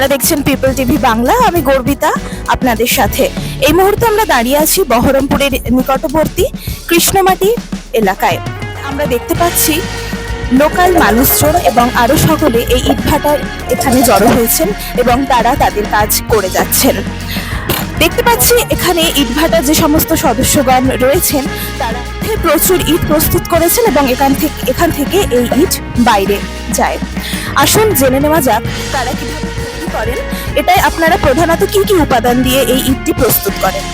আপনারা দেখছেন people TV Bangla, আমি গর্বিতা আপনাদের সাথে। এই মুহূর্তে আমরা দাঁড়িয়ে আছি বহরমপুরের নিকটবর্তী কৃষ্ণমাটি এলাকায়। আমরা দেখতে পাচ্ছি লোকাল মানুষজন এবং আরও সকলে এই ইটভাটার এখানে জড়ো হয়েছেন এবং তারা তাদের কাজ করে যাচ্ছেন। দেখতে পাচ্ছি এখানে ইটভাটার যে সমস্ত সদস্যগণ রয়েছেন, তারা প্রচুর ইট প্রস্তুত করেছেন এবং এখান থেকে এখান থেকে এই ইট বাইরে যায়। আসুন জেনে নেওয়া যাক তারা কীভাবে করেন এটাই আপনারা প্রধানত কি কি উপাদান দিয়ে এই ইটটি প্রস্তুত করেন?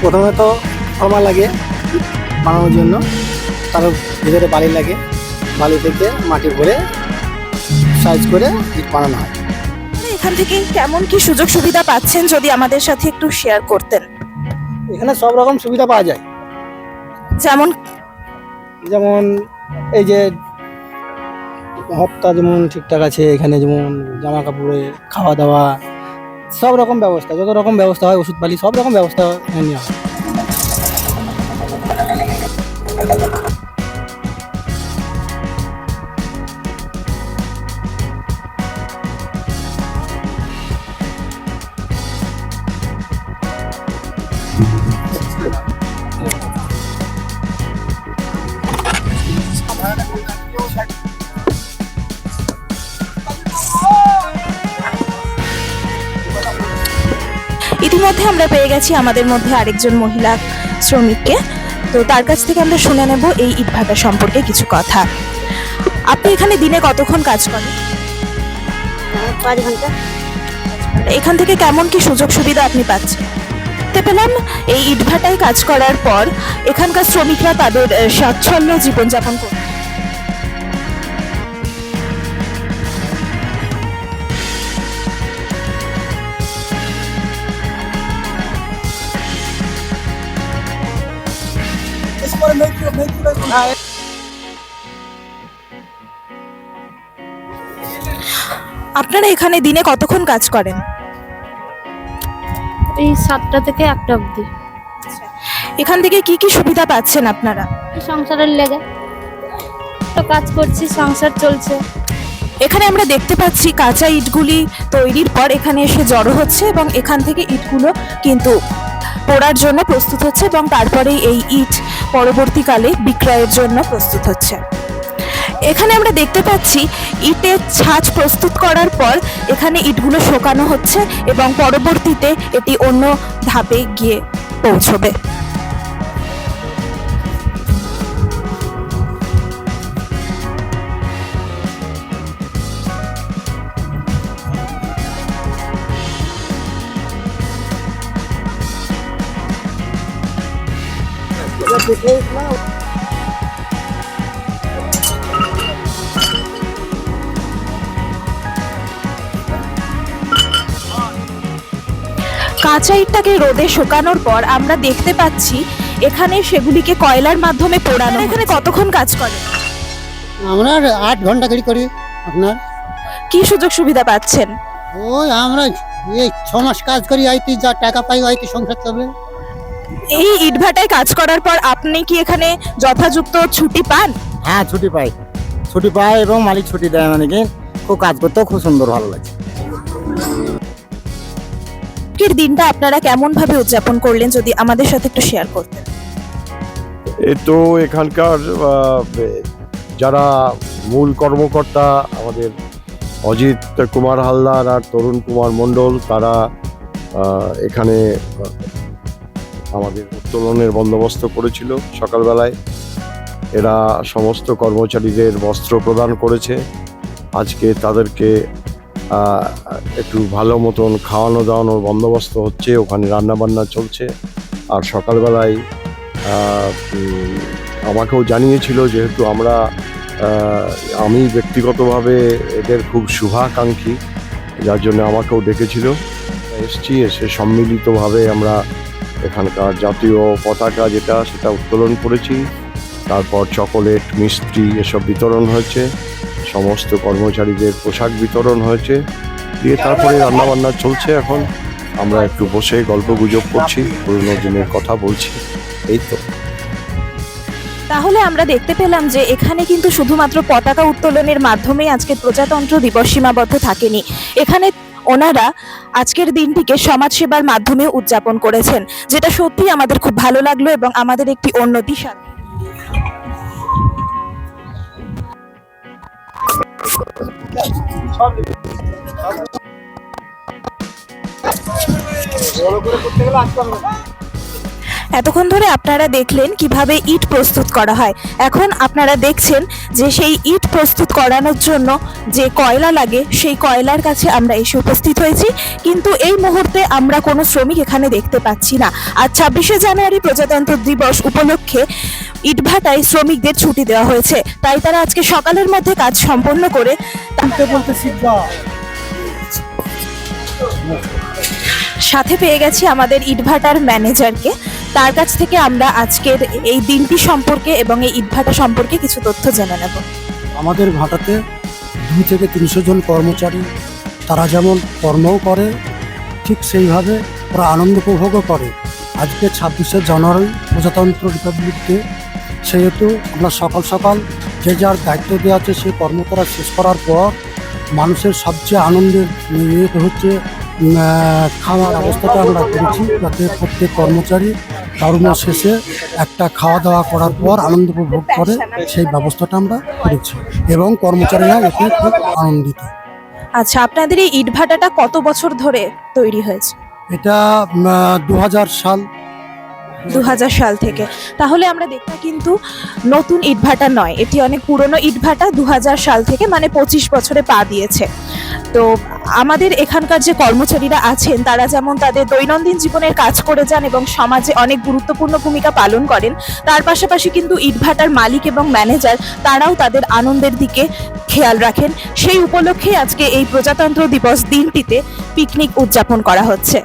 প্রথমে তো ফর্মা লাগে বানানোর জন্য তার ভিতরে বালি লাগে বালি থেকে মাটি ভরে সাইজ করে ইট বানানো হয়। এখান থেকে কেমন কি সুযোগ সুবিধা পাচ্ছেন যদি আমাদের সাথে একটু শেয়ার করতেন? এখানে সব রকম সুবিধা পাওয়া যায়। যেমন যেমন এই যে হপ্তা যেমন ঠিকঠাক আছে, এখানে যেমন জামা কাপড়ে খাওয়া দাওয়া, সব রকম ব্যবস্থা, যত রকম ব্যবস্থা হয় ওষুধ পালি সব রকম ব্যবস্থা এখানে নেওয়া হয়। গেছি আমাদের মধ্যে আরেকজন মহিলা শ্রমিককে। তো তার কাছ থেকে আমরা শুনে নেব এই ইটভাটা সম্পর্কে কিছু কথা। আপনি এখানে দিনে কতক্ষণ কাজ করেন? পাঁচ ঘণ্টা। এখান থেকে কেমন কি সুযোগ সুবিধা আপনি পাচ্ছেন? দেখতে পেলাম এই ইটভাটায় কাজ করার পর এখানকার শ্রমিকরা তাদের আহ, স্বাচ্ছন্দ্য জীবনযাপন করে আপনারা এখানে দিনে কতক্ষণ কাজ করেন? এই সাতটা থেকে একটা অবধি। এখান থেকে কি কি সুবিধা পাচ্ছেন আপনারা? সংসারের লেগে। তো কাজ করছি সংসার চলছে। এখানে আমরা দেখতে পাচ্ছি কাঁচা ইটগুলি তৈরির পর এখানে এসে জড়ো হচ্ছে এবং এখান থেকে ইটগুলো কিন্তু পোড়ার জন্য প্রস্তুত হচ্ছে এবং তারপরেই এই ইট পরবর্তীকালে বিক্রয়ের জন্য প্রস্তুত হচ্ছে। এখানে আমরা দেখতে পাচ্ছি, ইটের ছাঁচ প্রস্তুত করার পর এখানে ইটগুলো শোকানো হচ্ছে এবং পরবর্তীতে এটি অন্য ধাপে গিয়ে পৌঁছবে। কাঁচা ইটটাকে রোদে শুকানোর পর আমরা দেখতে পাচ্ছি এখানে সেগুলিকে কয়লার মাধ্যমে পোড়ানো এখানে কতক্ষণ কাজ করে? আমরা আট ঘণ্টা করে করি আপনার। কি সুযোগ সুবিধা পাচ্ছেন? ওই আমরা এই ছ মাস কাজ করি আইতে যা টাকা পাই আইতে সংসার চলবে এই ইটভাটায় কাজ করার পর আপনি কি এখানে যথাযুক্ত ছুটি পান? হ্যাঁ ছুটি পাই। ছুটি পাই এবং মালিক ছুটি দেয় মানে কি খুব কাজ করতেও খুব সুন্দর ভালো লাগে। আজকের দিনটা আপনারা কেমন ভাবে উদযাপন করলেন যদি আমাদের সাথে একটু শেয়ার করতেন? এ তো এখানকার যারা মূল কর্মকর্তা আমাদের অজিত কুমার হালদার আর তরুণ কুমার মণ্ডল তারা এখানে আমাদের উত্তোলনের বন্দোবস্ত করেছিল সকালবেলায়। এরা সমস্ত কর্মচারীদের বস্ত্র প্রদান করেছে। আজকে তাদেরকে একটু ভালো মতন খাওয়ানো দাওয়ানোর বন্দোবস্ত হচ্ছে, ওখানে রান্নাবান্না চলছে। আর সকালবেলায় আমাকেও জানিয়েছিল যেহেতু আমরা আমি ব্যক্তিগতভাবে এদের খুব শুভাকাঙ্ক্ষী, যার জন্য আমাকেও ডেকেছিল। এসছি, এসে সম্মিলিতভাবে আমরা এখানকার জাতীয় পতাকা যেটা, সেটা উত্তোলন করেছি। তারপর চকোলেট, মিষ্টি এসব বিতরণ হয়েছে। সমস্ত কর্মচারীদের পোশাক বিতরণ হয়েছে। দিয়ে তারপরে রান্নাবান্না চলছে এখন। আমরা একটু বসে গল্প গুজব করছি, পুরোনো দিনের কথা বলছি। এই তো। তাহলে আমরা দেখতে পেলাম যে এখানে কিন্তু শুধুমাত্র পতাকা উত্তোলনের মাধ্যমেই আজকে প্রজাতন্ত্র দিবস সীমাবদ্ধ থাকেনি। এখানে ওনারা আজকের দিনটিকে সমাজসেবার মাধ্যমে উদযাপন করেছেন, যেটা সত্যি আমাদের খুব ভালো লাগল এবং আমাদের একটি উন্নতি সাধ এতক্ষণ ধরে আপনারা দেখলেন কীভাবে ইট প্রস্তুত করা হয়। এখন আপনারা দেখছেন যে সেই ইট প্রস্তুত করানোর জন্য যে কয়লা লাগে সেই কয়লার কাছে আমরা এসে উপস্থিত হয়েছি। কিন্তু এই মুহূর্তে আমরা কোনো শ্রমিক এখানে দেখতে পাচ্ছি না। আর ছাব্বিশে জানুয়ারি প্রজাতন্ত্র দিবস উপলক্ষে ইটভাটায় শ্রমিকদের ছুটি দেওয়া হয়েছে। তাই তারা আজকে সকালের মধ্যে কাজ সম্পন্ন করে সাথে পেয়ে গেছি আমাদের ইটভাটার ম্যানেজারকে। তার কাছ থেকে আমরা আজকের এই দিনটি সম্পর্কে এবং এই ইটভাটা সম্পর্কে কিছু তথ্য জেনে নেব। আমাদের ভাটাতে দুই থেকে তিনশো জন কর্মচারী, তারা যেমন কর্মও করে, ঠিক সেইভাবে ওরা আনন্দ উপভোগও করে। আজকে ছাব্বিশে জানুয়ারি প্রজাতন্ত্র রিপাবলিক ডে, সেহেতু আমরা সকাল সকাল যে যার দায়িত্ব দেওয়া আছে সেই কর্ম করা শেষ করার পর মানুষের সবচেয়ে আনন্দের ইয়ে হচ্ছে খাওয়ার অবস্থাটা আমরা করেছি। যাতে প্রত্যেক কর্মচারী কর্ম শেষে একটা খাওয়া দাওয়া করার পর আনন্দ উপভোগ করে সেই ব্যবস্থাটা আমরা করেছি এবং কর্মচারীরা এতে খুব আনন্দিত। আচ্ছা আপনাদের এই ইটভাটাটা কত বছর ধরে তৈরি হয়েছে? এটা দু হাজার সাল। দু হাজার সাল থেকে। তাহলে আমরা দেখতে কিন্তু নতুন ইটভাটা নয় এটি অনেক পুরনো ইটভাটা দু হাজার সাল থেকে মানে পঁচিশ বছরে পা দিয়েছে। তো আমাদের এখানকার যে কর্মচারীরা আছেন, তারা যেমন তাদের দৈনন্দিন জীবনের কাজ করে যান এবং সমাজে অনেক গুরুত্বপূর্ণ ভূমিকা পালন করেন, তার পাশাপাশি কিন্তু ইটভাটার মালিক এবং ম্যানেজার, তারাও তাদের আনন্দের দিকে খেয়াল রাখেন। সেই উপলক্ষে আজকে এই প্রজাতন্ত্র দিবস দিনটিতে পিকনিক উদযাপন করা হচ্ছে।